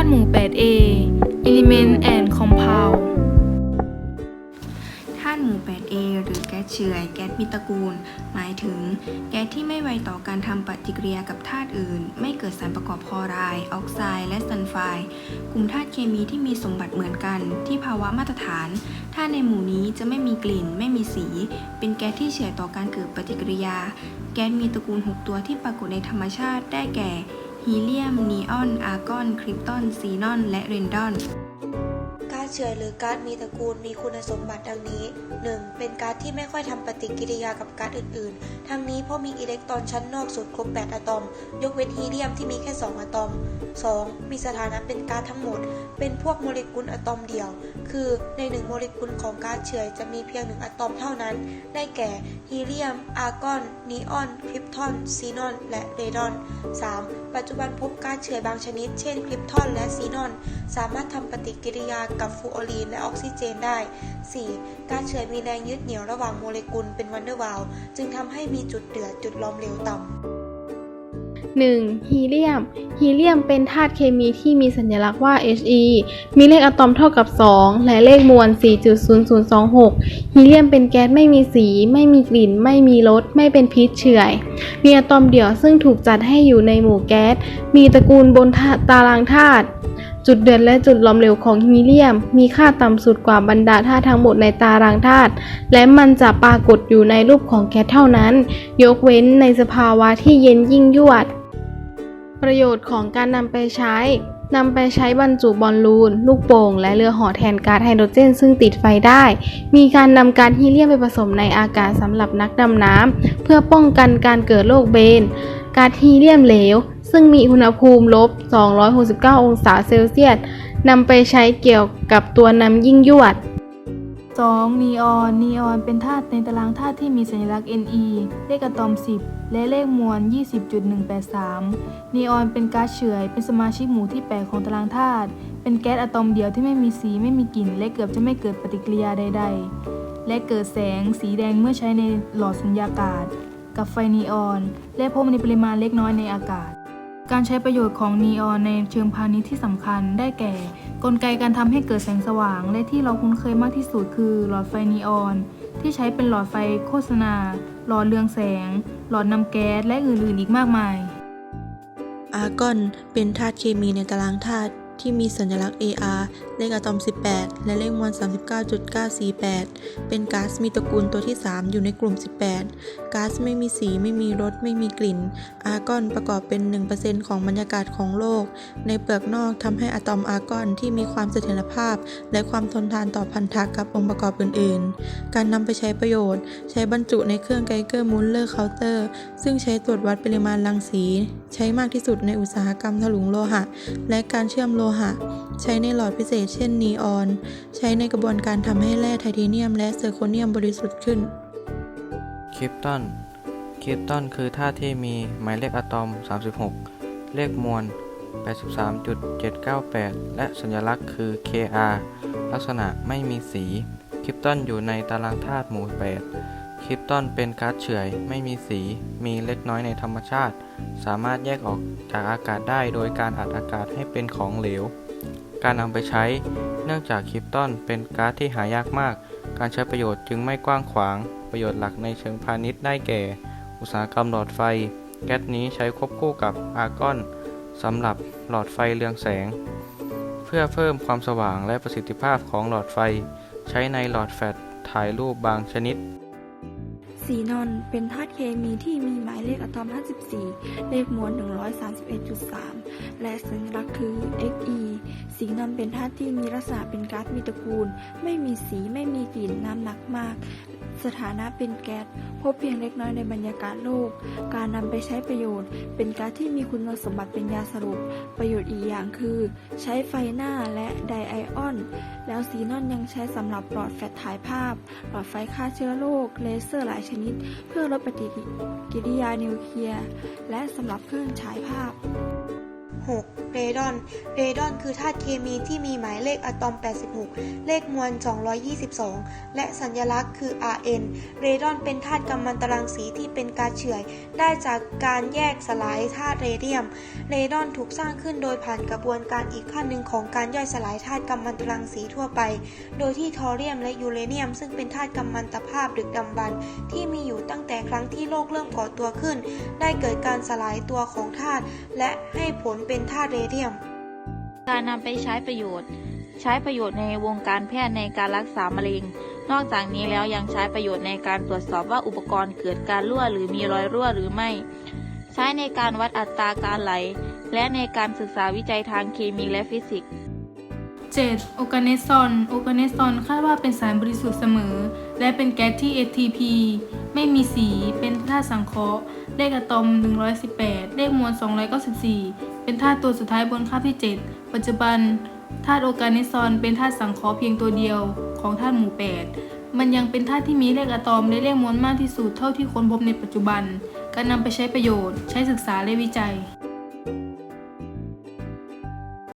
าตุหมู่ 8A Element and Compound ธาตุหมู่ 8A หรือแก๊สเฉื่อยแก๊สมีตระกูล หมายถึง แก๊สที่ไม่ไวต่อการทำปฏิกิริยากับธาตุอื่น ไม่เกิดสารประกอบคลอไรด์ออกไซด์และซัลไฟด์กลุ่มธาตุเคมีที่มีสมบัติเหมือนกัน ที่ภาวะมาตรฐานธาตุในหมู่นี้จะไม่มีกลิ่น ไม่มีสี เป็นแก๊สที่เฉื่อยต่อการเกิดปฏิกิริยา แก๊สมีตระกูล 6 ตัวที่ปรากฏในธรรมชาติได้แก่ ฮีเลียม นีออน อาร์กอน คริปตอน ซีนอน และเรนดอน เฉื่อยหรือก๊าซมีตระกูลมีคุณสมบัติดังนี้ 1. เป็นก๊าซที่ไม่ค่อยทำปฏิกิริยากับก๊าซอื่น ๆ ทั้งนี้เพราะมีอิเล็กตรอนชั้นนอกสุดครบ 8 อะตอม ยกเว้นฮีเลียมที่มีแค่ 2 อะตอม 2. มีสถานะเป็นก๊าซทั้งหมด เป็นพวกโมเลกุลอะตอมเดี่ยว คือในหนึ่งโมเลกุลของก๊าซเฉื่อยจะมีเพียงหนึ่งอะตอมเท่านั้น ได้แก่ฮีเลียม อาร์กอน นีออน คริปทอน ซีนอน และเรดอน 3. ปัจจุบันพบก๊าซเฉื่อยบางชนิด เช่น คริปทอน และซีนอน สามารถทำปฏิกิริยากับฟูออรีนและออกซิเจนได้ 4. การเฉื่อยมีแรงยึดเหนี่ยวระหว่างโมเลกุลเป็นวันเดอร์วาลจึงทำให้มีจุดเดือดจุดล้อมเหลวต่ำ 1. ฮีเลียม ฮีเลียมเป็นธาตุเคมีที่มีสัญลักษณ์ว่า He มีเลขอะตอมเท่ากับ 2 และเลขมวล 4.0026 ฮีเลียมเป็นแก๊สไม่มีสี ไม่มีกลิ่น ไม่มีรส ไม่เป็นพิษเฉื่อย มีอะตอมเดี่ยวซึ่งถูกจัดให้อยู่ในหมู่แก๊ส มีตระกูลบนตารางธาตุ จุดเดือดและจุดหลอมเหลวของฮีเลียม มีค่าต่ำสุดกว่าบรรดาธาตุทั้งหมดในตารางธาตุและมันจะปรากฏอยู่ในรูปของแก๊สเท่านั้น ยกเว้นในสภาวะที่เย็นยิ่งยวด ประโยชน์ของการนำไปใช้นำไปใช้บรรจุบอลลูน ลูกโป่ง และเรือห่อแทนก๊าซไฮโดรเจน ซึ่งติดไฟได้ มีการนำก๊าซฮีเลียมไปผสมในอากาศสำหรับนักดำน้ำเพื่อป้องกันการเกิดโรคเบน ก๊าซฮีเลียมเหลว ซึ่งมีอุณหภูมิลบ 269 องศาเซลเซียสนำไปใช้เกี่ยวกับตัวนำยิ่งยวด 2. นีออน นีออนเป็นธาตุในตารางธาตุที่มีสัญลักษณ์ Ne เลขอะตอม 10 และเลขมวล 20.183 นีออนเป็นก๊าซเฉื่อย เป็นสมาชิกหมู่ที่ 8 ของตารางธาตุ เป็นแก๊สอะตอมเดียวที่ไม่มีสี ไม่มีกลิ่น และเกือบจะไม่เกิดปฏิกิริยาใด ๆ และเกิดแสงสีแดงเมื่อใช้ในหลอดสุญญากาศ กับไฟนีออน และพบในปริมาณเล็กน้อยในอากาศ การใช้ประโยชน์ของนีออนในเชิงพาณิชย์ที่สำคัญได้แก่ กลไกการทำให้เกิดแสงสว่าง และที่เราคุ้นเคยมากที่สุดคือหลอดไฟนีออน ที่ใช้เป็นหลอดไฟโฆษณา หลอดเรืองแสง หลอดนำแก๊สและอื่นๆอีกมากมายอาร์กอนเป็นธาตุเคมีในตารางธาตุ ที่มีสัญลักษณ์ Ar เลขอะตอม 18 และเลขมวล 39.948 เป็นก๊าซมีตระกูลตัวที่ 3 อยู่ในกลุ่ม 18 ก๊าซไม่มีสี ไม่มีรส ไม่มีกลิ่น อาร์กอนประกอบเป็น 1%ของบรรยากาศของโลก ในเปลือกนอกทำให้อะตอมอาร์กอนที่มีความเสถียรภาพ และความทนทานต่อพันธะกับองค์ประกอบอื่น ๆ การนำไปใช้ประโยชน์ ใช้บรรจุในเครื่องไกเกอร์มูลเลอร์เคาน์เตอร์ ซึ่งใช้ตรวจวัดปริมาณรังสี ใช้มากที่สุดในอุตสาหกรรมถลุงโลหะ และการเชื่อมโลหะ ใช้ในหลอดพิเศษเช่นนีออน ใช้ในกระบวนการทำให้แร่ไทเทเนียมและเซอร์โคเนียมบริสุทธิ์ขึ้น คริปตัน คริปตันคือธาตุที่มีหมายเลขอะตอม 36 เลขมวล 83.798 และสัญลักษณ์คือ Kr ลักษณะไม่มีสี คริปตันอยู่ในตารางธาตุหมู่ 8 คริปตันเป็นก๊าซเฉื่อย ไม่มีสี มีเล็กน้อยในธรรมชาติ สามารถแยกออกจากอากาศได้โดยการอัดอากาศให้เป็นของเหลว การนำไปใช้ เนื่องจากคริปตันเป็นก๊าซที่หายากมาก การใช้ประโยชน์จึงไม่กว้างขวาง ประโยชน์หลักในเชิงพาณิชย์ได้แก่ อุตสาหกรรมหลอดไฟ แก๊สนี้ใช้ควบคู่กับอาร์กอนสำหรับหลอดไฟเรืองแสง เพื่อเพิ่มความสว่างและประสิทธิภาพของหลอดไฟ ใช้ในหลอดแฟลชถ่ายรูปบางชนิด ซีนอนเป็นธาตุเคมีที่มีหมายเลขอะตอม 54 เลขมวล 131.3 และสัญลักษณ์คือ Xe ซีนอนเป็นธาตุที่มีลักษณะเป็นก๊าซมีตระกูล ไม่มีสีไม่มีกลิ่นน้ำหนักมาก สถานะเป็นแก๊สพบเพียงเล็กน้อยในบรรยากาศโลก การนำไปใช้ประโยชน์ เป็นก๊าซที่มีคุณสมบัติเป็นยาสลบประโยชน์อีกอย่างคือ ใช้ไฟหน้าและไดไอออน แล้วซีนอนยังใช้สำหรับหลอดแฟลชถ่ายภาพ หลอดไฟฆ่าเชื้อโรคเลเซอร์หลายชนิด เพื่อลดปฏิกิริยานิวเคลียร์และสำหรับเครื่องฉายภาพ 6. เรดอน เรดอนคือธาตุเคมีที่มีหมายเลขอะตอม 86 เลขมวล 222 และสัญลักษณ์คือ Rn เรดอนเป็นธาตุกัมมันตรังสีที่เป็นกาเฉื่อย ได้จากการแยกสลายธาตุเรเดียม เรดอนถูกสร้างขึ้นโดยผ่านกระบวนการอีกขั้นหนึ่งของการย่อยสลายธาตุกัมมันตรังสีทั่วไป โดยที่ทอเรียมและยูเรเนียม ซึ่งเป็นธาตุกัมมันตภาพดึกดำบรรพ์ที่มีอยู่ตั้งแต่ครั้งที่โลกเริ่มก่อตัวขึ้น ได้เกิดการสลายตัวของธาตุและให้ผลเป็นธาตุเรเดียม การนำไปใช้ประโยชน์ ใช้ประโยชน์ในวงการแพทย์ในการรักษามะเร็ง นอกจากนี้แล้วยังใช้ประโยชน์ในการตรวจสอบว่าอุปกรณ์เกิดการรั่วหรือมีรอยรั่วหรือไม่ ใช้ในการวัดอัตราการไหล และในการศึกษาวิจัยทางเคมีและฟิสิกส์ 7. โอ g a เนซอนโอ g a เนซอนคาดว่าเป็นสารบริสุทธิ์เสมอ และเป็นแก๊สที่ ATP ไม่มีสี เป็นธาตุสังเคราะห์เลขอะตอม 118 เลขมวล 294 เป็นธาตุตัวสุดท้ายบนคาบที่ 7 ปัจจุบันธาตุโอการนซอนเป็นธาตุสังเคราะห์เพียงตัวเดียวของธาตุหมู่ 8 มันยังเป็นธาตุที่มีเลขอะตอมและเลขมวลมากที่สุดเท่าที่ค้นพบในปัจจุบัน การนำไปใช้ประโยชน์ ใช้ศึกษาและวิจัย